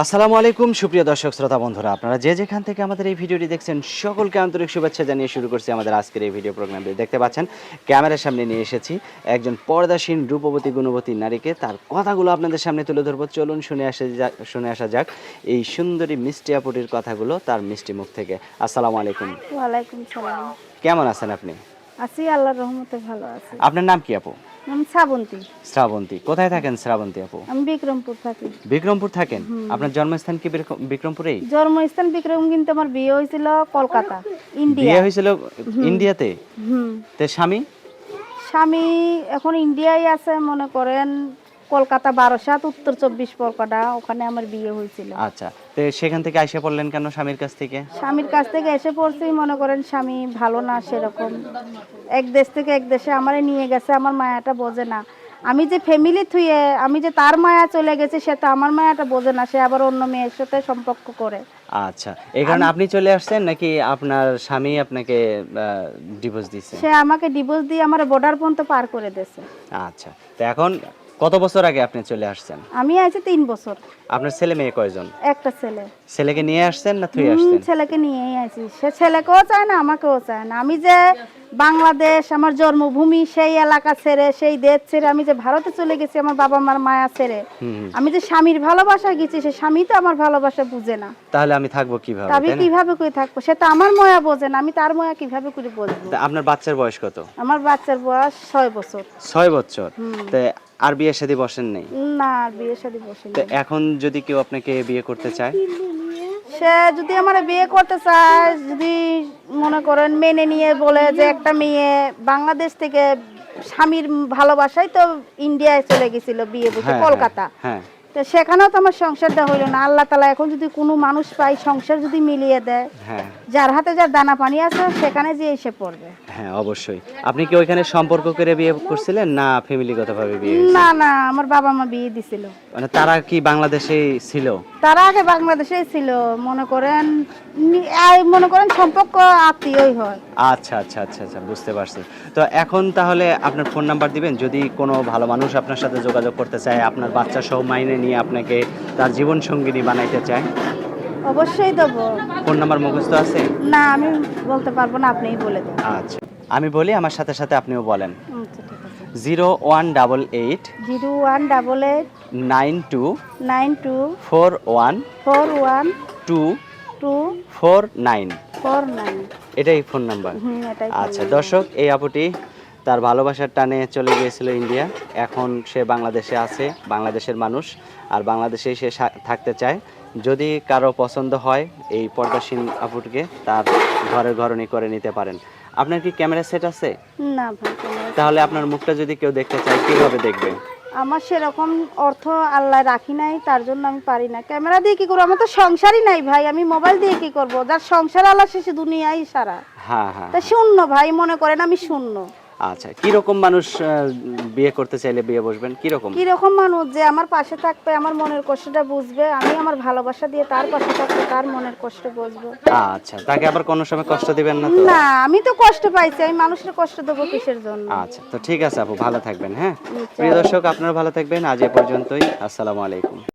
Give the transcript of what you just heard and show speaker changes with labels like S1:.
S1: আসসালামু আলাইকুম সুপ্রিয় দর্শক শ্রোতা বন্ধুরা। আপনারা যে যেখান থেকে আমাদের এই ভিডিওটি দেখছেন সকলকে আন্তরিক শুভেচ্ছা জানিয়ে শুরু করছি আমাদের আজকের এই ভিডিও প্রোগ্রামটি। দেখতে পাচ্ছেন ক্যামেরার সামনে নিয়ে এসেছি একজন পর্দাসীন রূপবতী গুণবতী নারীকে। তার কথাগুলো আপনাদের সামনে তুলে ধরবো। চলুন শুনে আসা যাক শুনে আসা যাক এই সুন্দরী মিষ্টি আপুটির কথাগুলো তার মিষ্টি মুখ থেকে। আসসালামু আলাইকুম।
S2: ওয়ালাইকুম সালাম।
S1: কেমন আছেন আপনি?
S2: আছি আল্লাহর রহমতে ভালো আছি।
S1: আপনার নাম কি আপু?
S2: আমি শ্রাবন্তী।
S1: শ্রাবন্তী। কোথায় থাকেন শ্রাবন্তী আপু?
S2: আমি বিক্রমপুর থাকি।
S1: বিক্রমপুর থাকেন? আপনার জন্মস্থান কি বিক্রম- বিক্রমপুরেই?
S2: জন্মস্থান বিক্রম কিন্তু আমার বিয়ে হয়েছিল কলকাতা ইন্ডিয়া।
S1: বিয়ে হয়েছিল ইন্ডিয়াতে? তে স্বামী?
S2: স্বামী এখন ইন্ডিয়ায় আছে মনে করেন কলকাতা বারোসাত উত্তর চব্বিশ পরগনা ওখানে আমার বিয়ে হয়েছিল।
S1: আচ্ছা তো সেখান থেকে আইসা পড়লেন কেন স্বামীর কাছ থেকে?
S2: স্বামীর কাছ থেকে এসে পড়ছি মনে করেন স্বামী ভালো না সেরকম। এক দেশ থেকে এক দেশে আমারে নিয়ে গেছে আমার মায়াটা বোঝে না। আমি যে ফ্যামিলি থুয়ে আমি যে তার মায়া চলে গেছি সে তো আমার মায়াটা বোঝে না সে আবার অন্য মেয়ের সাথে সম্পর্ক করে।
S1: আচ্ছা এই কারণে আপনি চলে আসছেন নাকি আপনার স্বামী আপনাকে ডিভোর্স দিচ্ছে
S2: সে আমাকে ডিভোর্স দিয়ে আমার বর্ডার পর্যন্ত পার করে দিয়েছে।
S1: আচ্ছা তো এখন কত বছর আগে আপনি চলে আসছেন?
S2: আমি আছি তিন বছর।
S1: আপনার ছেলে মেয়ে কয়জন?
S2: একটা ছেলে।
S1: ছেলেকে নিয়ে আসছেন না
S2: তুই
S1: আসছেন?
S2: ছেলেকে নিয়েই আছি। সে ছেলেকেও চায় না আমাকেও চায় না। আমি যে বাংলাদেশ আমার জন্মভূমি সেই এলাকা ছেড়ে সেই দেশ ছেড়ে আমি যে ভারতে চলে গেছি আমার বাবা মার মায়া ছেড়ে। আমি যে স্বামীর ভালোবাসা গেছি সে স্বামী তো আমার ভালোবাসা বুঝে না।
S1: তাহলে আমি থাকব কীভাবে
S2: আমি কীভাবে করে থাকব? সে তো আমার ময়া বোঝে না আমি তার ময়া কীভাবে করে বুঝব?
S1: আপনার বাচ্চার বয়স কত?
S2: আমার বাচ্চার বয়স ছয় বছর।
S1: ছয় বছর? তো আর বিয়ের সাথে বসেন নেই?
S2: না আর বিয়ে শাদী বসেনি
S1: এখন যদি কেউ আপনাকে বিয়ে করতে চায়?
S2: সে যদি আমার বিয়ে করতে চায় যদি মনে করেন মেনে নিয়ে বলে যে একটা মেয়ে বাংলাদেশ থেকে স্বামীর ভালোবাসায় তো ইন্ডিয়ায় চলে গেছিল বিয়ে বুঝে
S1: হ্যাঁ,
S2: কলকাতা।
S1: হ্যাঁ।
S2: তো সেখানেও তো আমার সংসারটা হইল না। আল্লাহ তালা এখন যদি কোনো মানুষ পায় সংসার যদি মিলিয়ে দেয়
S1: হ্যাঁ।
S2: যার হাতে যার দানা পানি আছে সেখানে যে এসে পড়বে।
S1: হ্যাঁ অবশ্যই। আপনি কি ওইখানে সম্পর্ক করে বিয়ে করছিলেন না ফ্যামিলিগতভাবে বিয়ে হয়েছে?
S2: না না আমার বাবা মা বিয়ে দিছিল।
S1: মানে তারা কি বাংলাদেশেই ছিল?
S2: তারা আগে বাংলাদেশে ছিল। মনে করেন নি- এই মনে করেন সম্পর্ক আত্মীয়ই হয়।
S1: আচ্ছা আচ্ছা আচ্ছা আচ্ছা বুঝতে পারছি। তো এখন তাহলে আপনার ফোন নাম্বার দিবেন। যদি কোনো ভালো মানুষ আপনার সাথে যোগাযোগ করতে চায় আপনার বাচ্চা সহ মাইনে নিয়ে আপনাকে তার জীবন সঙ্গিনী বানাইতে চায়?
S2: অবশ্যই দেবো।
S1: ফোন নাম্বার মুখস্থ আছে?
S2: না আমি বলতে পারব না আপনিই বলে দেন।
S1: আচ্ছা। আমি বলি আমার সাথে সাথে আপনিও বলেন।
S2: আচ্ছা
S1: zero one double eight
S2: zero one double eight
S1: nine two
S2: nine two
S1: four one
S2: four one
S1: two
S2: two
S1: four nine.
S2: Four nine.
S1: এটাই ফোন নাম্বার। আচ্ছা দর্শক এই আপুটি তার ভালোবাসার টানে চলে গিয়েছিল ইন্ডিয়া। এখন সে বাংলাদেশে আছে বাংলাদেশের মানুষ আর বাংলাদেশেই সে থাকতে চায়। যদি কারও পছন্দ হয় এই পর্দাসীন আপুটকে তার ঘরের ঘরণী করে নিতে পারেন। আপনার কি ক্যামেরা সেট আছে?
S2: না ভাই
S1: তাহলে আপনার মুখটা যদি কেউ দেখতে চায় কীভাবে দেখবে?
S2: আমার সেরকম অর্থ আল্লাহ রাখি নাই তার জন্য আমি পারি না। ক্যামেরা দিয়ে কি করব? আমার তো সংসারই নাই ভাই আমি মোবাইল দিয়ে কি করব? যার সংসার আল্লাহ শেষে দুনিয়াই সারা।
S1: হ্যাঁ হ্যাঁ
S2: তা শূন্য ভাই মনে করেন আমি শূন্য।
S1: আচ্ছা কীরকম মানুষ বিয়ে করতে চাইলে বিয়ে বসবেন? কীরকম?
S2: কীরকম মানুষ যে আমার পাশে থাকবে আমার মনের কষ্টটা বুঝবে আমি আমার ভালোবাসা দিয়ে তার পাশে থাকবে তার মনের কষ্ট বুঝব।
S1: আচ্ছা তাকে আবার কোনো সময় কষ্ট দিবেন না তো?
S2: না আমি তো কষ্ট পাইছি আমি মানুষের কষ্ট দেবো কিসের জন্য?
S1: আচ্ছা তো ঠিক আছে আপু ভালো থাকবেন হ্যাঁ? প্রিয় দর্শক আপনারা ভালো থাকবেন আজ এ পর্যন্তই আসসালামু আলাইকুম।